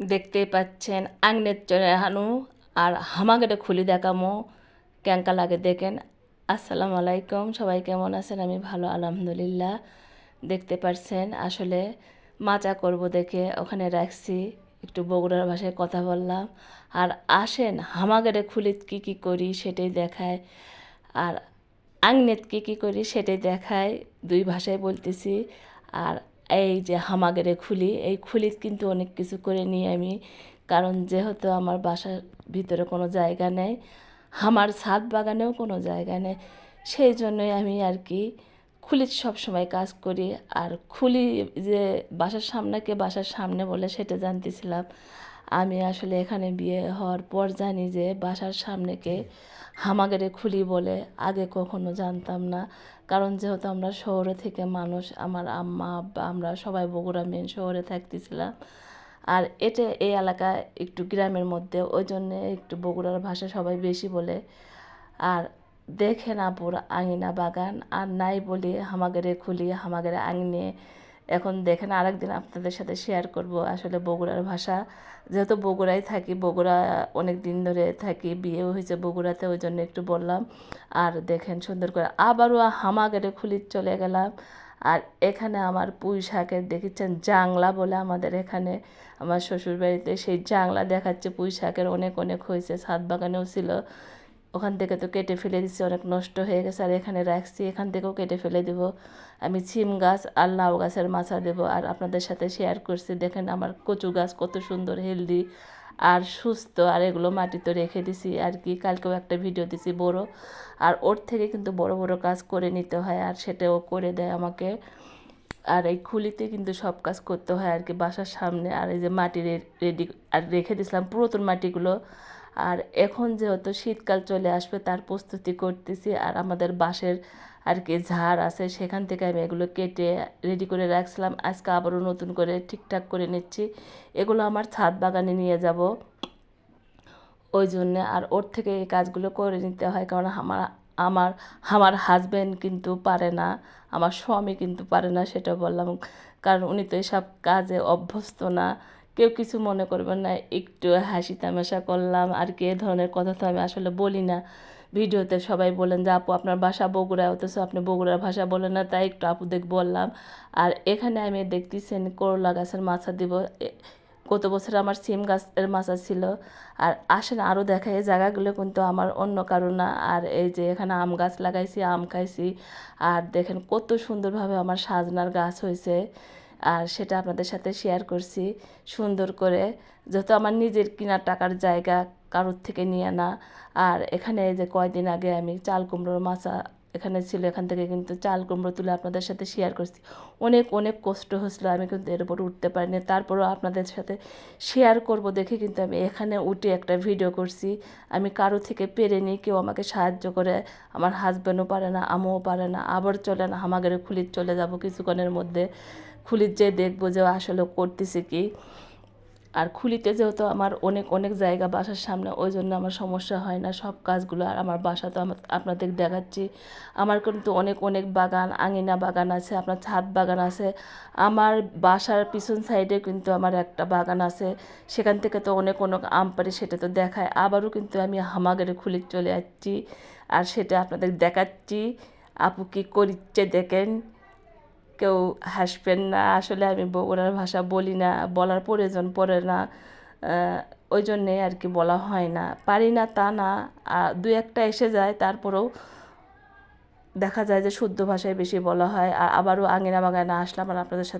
দেখতেই পাচ্ছেন আংনের চরে হানু। আর হামাগেটা খুলি দেখামো। ক্যাঙ্কা লাগে দেখেন। আসসালামু আলাইকুম। সবাই কেমন আছেন? আমি ভালো, আলহামদুলিল্লাহ। দেখতে পারছেন? আসলে মাচা করব দেখে। ওখানে রাখছি। একটু বগুড়ার ভাষায় কথা বললাম। আর আসেন হামাগেরে খুলি কি কি করি সেটাই দেখায়। আর আংনেত কি কি করি সেটাই দেখায়। দুই ভাষায় বলতেছি। আর এই যে হামাগেরে খুলি, এই খুলিত কিন্তু অনেক কিছু করে নিই আমি। কারণ যেহেতু আমার বাসার ভিতরে কোনো জায়গা নেই, আমার ছাদ বাগানেও কোনো জায়গা নেই, সেই জন্যই আমি আর কি সব সময় কাজ করি। আর খুলি যে বাসার সামনেকে বাসার সামনে বলে সেটা জানতেছিলাম। আমি আসলে এখানে বিয়ে হওয়ার পর জানি যে বাসার সামনেকে হামাগেরে খুলি বলে আগে কখনো জানতাম না। কারণ যেহেতু আমরা শহরে থেকে মানুষ আমার আম্মা আব্বা আমরা সবাই বগুড়া মেন শহরে থাকতেছিলাম। আর এটা এই এলাকা একটু গ্রামের মধ্যে ওই জন্যে একটু বগুড়ার ভাষা সবাই বেশি বলে। আর দেখে না আপুর আঙিনা বাগান আর নাই বলি হামাগেরে খুলি হামাগেরে আঙিনে এখন দেখেন আরেকদিন আপনাদের সাথে শেয়ার করব আসলে বগুড়ার ভাষা। যেহেতু বগুড়ায় থাকি, বগুড়া অনেক দিন ধরে থাকি বিয়েও হয়েছে বগুড়াতে, ওই জন্য একটু বললাম। আর দেখেন সুন্দর করে আবারও হামাগেরে খুলি চলে গেলাম। আর এখানে আমার পুঁই শাকের দেখেছেন জাংলা বলে আমাদের এখানে। আমার শ্বশুরবাড়িতে সেই জাংলা দেখাচ্ছে পুঁই শাকের অনেক অনেক হয়েছে, ছাদ বাগানেও ছিল। ওখান থেকে তো কেটে ফেলে দিচ্ছি অনেক নষ্ট হয়ে গেছে। আর এখানে রাখছি, এখান থেকেও কেটে ফেলে দিব। আমি ছিম গাছ আর লাউ গাছের মাছা দেবো। আর আপনাদের সাথে শেয়ার করছি, দেখেন আমার কচু গাছ কত সুন্দর হেলদি আর সুস্থ। আর এগুলো মাটিতে রেখে দিছি। আর কি, কালকেও একটা ভিডিও দিছি বড়। আর ওর থেকে কিন্তু বড় বড় কাজ করে নিতে হয়, আর সেটাও করে দেয় আমাকে। আর এই খুলিতে কিন্তু সব কাজ করতে হয় আর কি, বাসার সামনে। আর এই যে মাটি রেডি আর রেখে দিয়েছিলাম পুরাতন মাটিগুলো। আর এখন যেহেতু শীতকাল চলে আসবে, তার প্রস্তুতি করতেছি। আর আমাদের বাঁশের আর কি ঝাড় আছে, সেখান থেকে আমি এগুলো কেটে রেডি করে রাখছিলাম। আজকে আবারও নতুন করে ঠিকঠাক করে নিচ্ছি। এগুলো আমার ছাদ বাগানে নিয়ে যাব। ওই জন্যে আর ওর থেকে এই কাজগুলো করে নিতে হয়, কারণ আমার আমার আমার হাজব্যান্ড কিন্তু পারে না, আমার স্বামী কিন্তু পারে না, সেটা বললাম। কারণ উনি তো এসব কাজে অভ্যস্ত না। কেউ কিছু মনে করবেন না, একটু হাসি তামাশা করলাম, আর কি এ ধরনের কথা তো আমি আসলে বলি না। ভিডিওতে সবাই বলেন যে, আপু, আপনার বাসা বগুড়া অথচ আপনি বগুড়ার ভাষা বলেন না। তাই একটু আপুদের বললাম। আর এখানে আমি দেখতেছেন করলা গাছের মাছা দিব। গত বছর আমার সিম গাছের মাছা ছিল। আর আসেন আরও দেখা এই জায়গাগুলো কিন্তু আমার অন্য কারও না। আর এই যে এখানে আম গাছ লাগাইছি, আম খাইছি। আর দেখেন কত সুন্দরভাবে আমার সাজনার গাছ হয়েছে আর সেটা আপনাদের সাথে শেয়ার করছি সুন্দর করে। যেহেতু আমার নিজের কেনার টাকার জায়গা কারোর থেকে নিয়ে না আর এখানে যে কয়দিন আগে আমি চাল কুমড়োর মাছা এখানে ছিল, এখান থেকে কিন্তু চাল কুমড়ো তুলে আপনাদের সাথে শেয়ার করছি। অনেক অনেক কষ্ট হয়েছিল আমি কিন্তু এর উপর উঠতে পারিনি। তারপরও আপনাদের সাথে শেয়ার করব দেখে কিন্তু আমি এখানে উঠে একটা ভিডিও করছি। আমি কারও থেকে পেরে নিই, কেউ আমাকে সাহায্য করে, আমার হাজব্যান্ডও পারে না আমিও পারে না, আবার চলে না, আমাদের খুলির চলে যাব কিছুক্ষণের মধ্যে। খুলির যে দেখব যে আসলে করতেছে কি। আর খুলিতে যেহেতু আমার অনেক অনেক জায়গা বাসার সামনে, ওই জন্য আমার সমস্যা হয় না সব কাজগুলো। আর আমার বাসা তো আপনাদের দেখাচ্ছি। আমার কিন্তু অনেক অনেক বাগান, আঙিনা বাগান আছে, আপনার ছাদ বাগান আছে। আমার বাসার পিছন সাইডে কিন্তু আমার একটা বাগান আছে। সেখান থেকে তো অনেক অনেক আম পারি সেটা তো দেখায়। আবারও কিন্তু আমি হামাগেরে খুলে চলে যাচ্ছি আর সেটা আপনাদের দেখাচ্ছি। আপু কী করিচ্ছে দেখেন। কেউ হাসবেন না, আসলে আমি ওনার ভাষা বলি না, বলার প্রয়োজন পড়ে না ওই জন্যে আর কি বলা হয় না। পারি না তা না দু একটা এসে যায়, তারপরেও দেখা যায় যে শুদ্ধ ভাষায় বেশি বলা হয়, আর আবারও আঙিনা বাগানে আসলাম আর আপনাদের সাথে